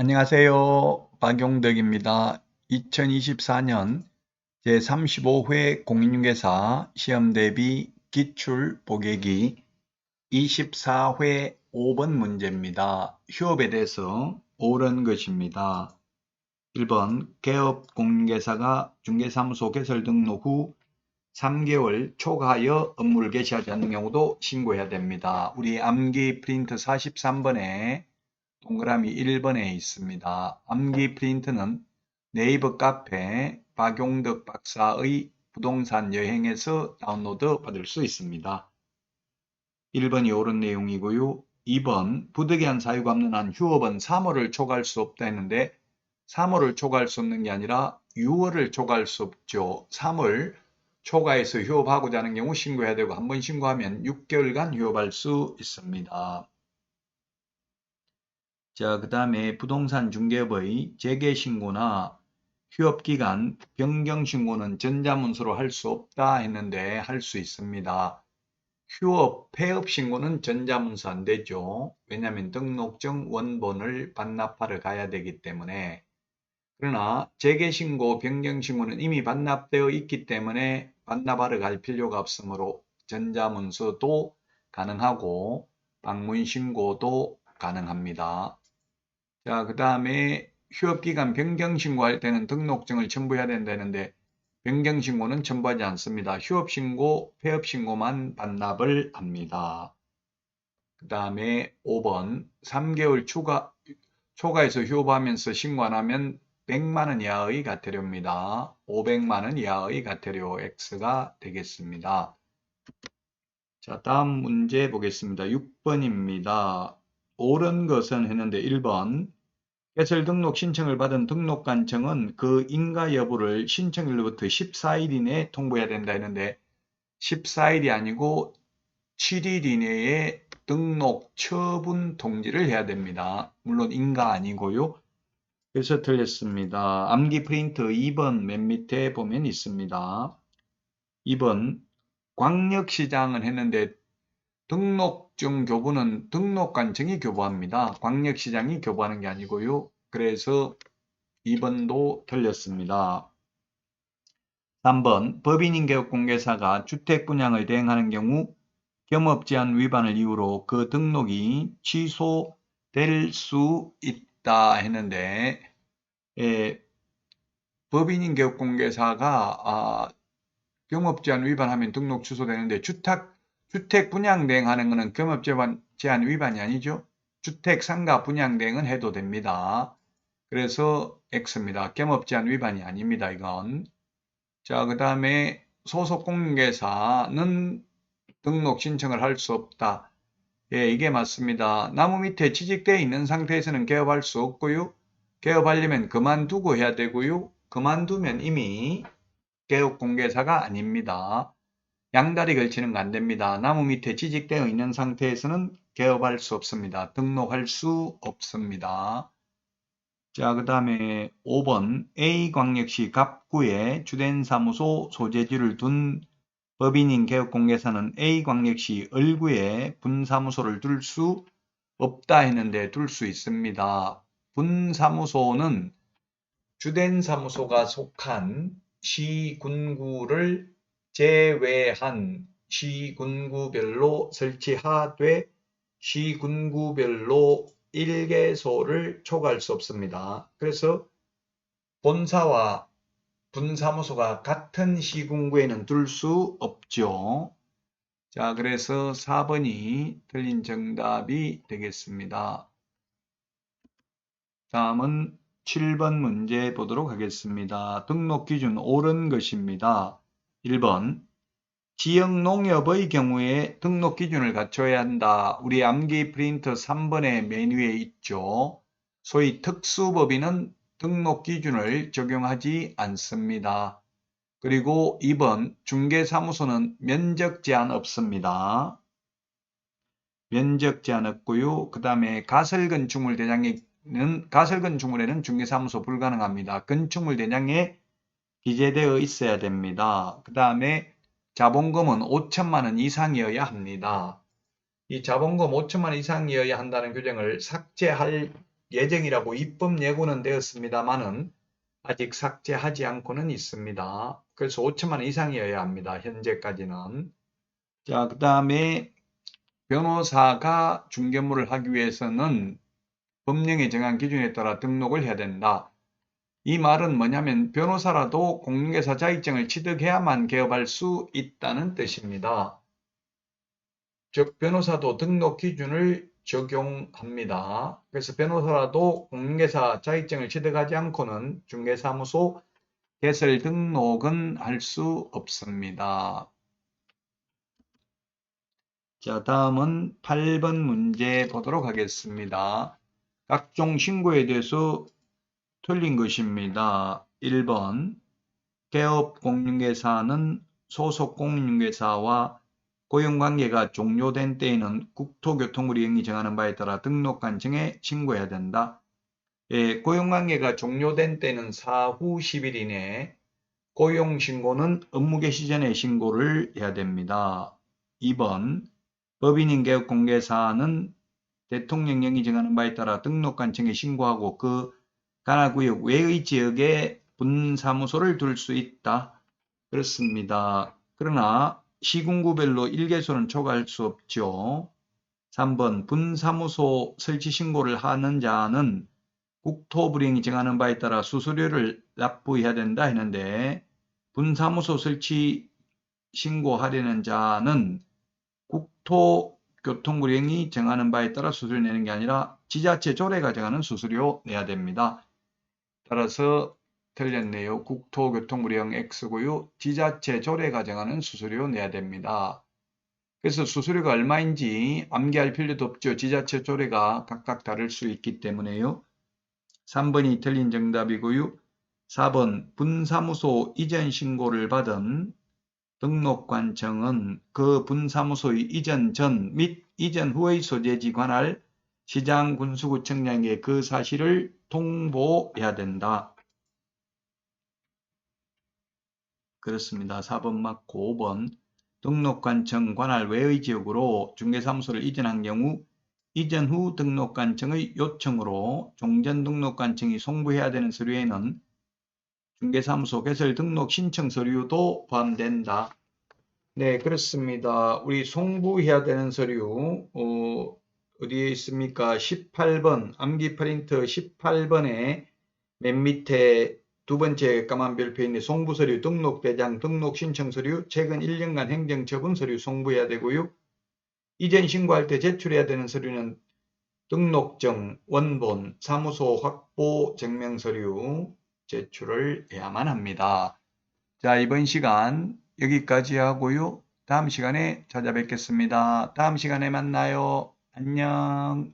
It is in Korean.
안녕하세요. 박용덕입니다. 2024년 제35회 공인중개사 시험 대비 기출 보객이 24회 5번 문제입니다. 휴업에 대해서 옳은 것입니다. 1번 개업 공인중개사가 중개사무소 개설 등록 후 3개월 초과하여 업무를 개시하지 않는 경우도 신고해야 됩니다. 우리 암기 프린트 43번에 동그라미 1번에 있습니다. 암기 프린트는 네이버 카페 박용덕 박사의 부동산 여행에서 다운로드 받을 수 있습니다. 1번이 옳은 내용이고요. 2번 부득이한 사유가 없는 한 휴업은 3월을 초과할 수 없다 했는데 3월을 초과할 수 없는 게 아니라 6월을 초과할 수 없죠. 3월 초과해서 휴업하고자 하는 경우 신고해야 되고 한 번 신고하면 6개월간 휴업할 수 있습니다. 자, 그 다음에 부동산 중개업의 재개신고나 휴업기간 변경신고는 전자문서로 할 수 없다 했는데 할 수 있습니다. 휴업, 폐업신고는 전자문서 안 되죠. 왜냐하면 등록증 원본을 반납하러 가야 되기 때문에 그러나 재개신고, 변경신고는 이미 반납되어 있기 때문에 반납하러 갈 필요가 없으므로 전자문서도 가능하고 방문신고도 가능합니다. 자, 그 다음에 휴업기간 변경신고할 때는 등록증을 첨부해야 된다는데 변경신고는 첨부하지 않습니다. 휴업신고, 폐업신고만 반납을 합니다. 그 다음에 5번 3개월 추가, 초과해서 휴업하면서 신고 안 하면 100만원 이하의 과태료입니다. 500만원 이하의 과태료 X가 되겠습니다. 자, 다음 문제 보겠습니다. 6번입니다. 옳은 것은 했는데 1번 개설 등록 신청을 받은 등록관청은 그 인가 여부를 신청일로부터 14일 이내에 통보해야 된다 했는데 14일이 아니고 7일 이내에 등록 처분 통지를 해야 됩니다. 물론 인가 아니고요. 그래서 틀렸습니다. 암기 프린트 2번 맨 밑에 보면 있습니다. 2번 광역시장은 했는데 등록 증 교부는 등록 관청이 교부합니다. 광역시장이 교부하는 게 아니고요. 그래서 2번도 틀렸습니다. 3번 법인인 개업공개사가 주택 분양을 대행하는 경우 겸업제한 위반을 이유로 그 등록이 취소될 수 있다 했는데 예, 법인인 개업공개사가 아, 겸업제한 위반하면 등록 취소되는데 주택 주택 분양 대행하는 것은 겸업 제한 위반이 아니죠. 주택 상가 분양 대행은 해도 됩니다. 그래서 X입니다. 겸업 제한 위반이 아닙니다. 이건. 자, 그 다음에 소속 공개사는 등록 신청을 할 수 없다. 예, 이게 맞습니다. 나무 밑에 취직되어 있는 상태에서는 개업할 수 없고요. 개업하려면 그만두고 해야 되고요. 그만두면 이미 개업 공개사가 아닙니다. 양다리 걸치는 거 안 됩니다. 나무 밑에 지직되어 있는 상태에서는 개업할 수 없습니다. 등록할 수 없습니다. 자, 그 다음에 5번 A광역시 갑구에 주된 사무소 소재지를 둔 법인인 개업공개사는 A광역시 을구에 분사무소를 둘 수 없다 했는데 둘 수 있습니다. 분사무소는 주된 사무소가 속한 시군구를 제외한 시군구별로 설치하되 시군구별로 1개소를 초과할 수 없습니다. 그래서 본사와 분사무소가 같은 시군구에는 둘 수 없죠. 자, 그래서 4번이 틀린 정답이 되겠습니다. 다음은 7번 문제 보도록 하겠습니다. 등록 기준 옳은 것입니다. 1번 지역 농협의 경우에 등록 기준을 갖춰야 한다. 우리 암기 프린터 3번의 메뉴에 있죠. 소위 특수법인은 등록 기준을 적용하지 않습니다. 그리고 2번 중개사무소는 면적 제한 없습니다. 면적 제한 없고요. 그 다음에 가설건축물 대장에는 가설건축물에는 중개사무소 불가능합니다. 건축물 대장에 기재되어 있어야 됩니다. 그 다음에 자본금은 5천만 원 이상이어야 합니다. 이 자본금 5천만 원 이상이어야 한다는 규정을 삭제할 예정이라고 입법 예고는 되었습니다만은 아직 삭제하지 않고는 있습니다. 그래서 5천만 원 이상이어야 합니다. 현재까지는. 자, 그 다음에 변호사가 중개물을 하기 위해서는 법령에 정한 기준에 따라 등록을 해야 된다. 이 말은 뭐냐면 변호사라도 공인중개사 자격증을 취득해야만 개업할 수 있다는 뜻입니다. 즉 변호사도 등록 기준을 적용합니다. 그래서 변호사라도 공인중개사 자격증을 취득하지 않고는 중개사무소 개설 등록은 할 수 없습니다. 자, 다음은 8번 문제 보도록 하겠습니다. 각종 신고에 대해서 틀린 것입니다. 1번 개업 공인중개사는 소속 공인중개사와 고용관계가 종료된 때에는 국토교통부령이 정하는 바에 따라 등록관청에 신고해야 된다. 예, 고용관계가 종료된 때는 사후 10일 이내에 고용신고는 업무 개시 전에 신고를 해야 됩니다. 2번 법인인 개업공개사는 대통령령이 정하는 바에 따라 등록관청에 신고하고 그 관할구역 외의 지역에 분사무소를 둘 수 있다. 그렇습니다. 그러나 시군구별로 일개소는 초과할 수 없죠. 3번 분사무소 설치 신고를 하는 자는 국토부령이 정하는 바에 따라 수수료를 납부해야 된다 했는데 분사무소 설치 신고하려는 자는 국토교통부령이 정하는 바에 따라 수수료 내는 게 아니라 지자체 조례가 정하는 수수료 내야 됩니다. 따라서 틀렸네요. 국토교통부령 X고요. 지자체 조례가 정하는 수수료 내야 됩니다. 그래서 수수료가 얼마인지 암기할 필요도 없죠. 지자체 조례가 각각 다를 수 있기 때문에요. 3번이 틀린 정답이고요. 4번 분사무소 이전 신고를 받은 등록관청은 그 분사무소의 이전 전 및 이전 후의 소재지 관할 시장 군수구청장에게 그 사실을 통보해야 된다. 그렇습니다. 4번 맞고 5번 등록관청 관할 외의 지역으로 중개사무소를 이전한 경우 이전 후 등록관청의 요청으로 종전등록관청이 송부해야 되는 서류에는 중개사무소 개설 등록 신청 서류도 포함된다. 네, 그렇습니다. 우리 송부해야 되는 서류 어, 어디에 있습니까? 18번 암기 프린트 18번에 맨 밑에 두 번째 까만 별표 있는 송부서류, 등록대장, 등록신청서류, 최근 1년간 행정처분서류 송부해야 되고요. 이전 신고할 때 제출해야 되는 서류는 등록증, 원본, 사무소 확보 증명서류 제출을 해야만 합니다. 자, 이번 시간 여기까지 하고요. 다음 시간에 찾아뵙겠습니다. 다음 시간에 만나요. 안녕.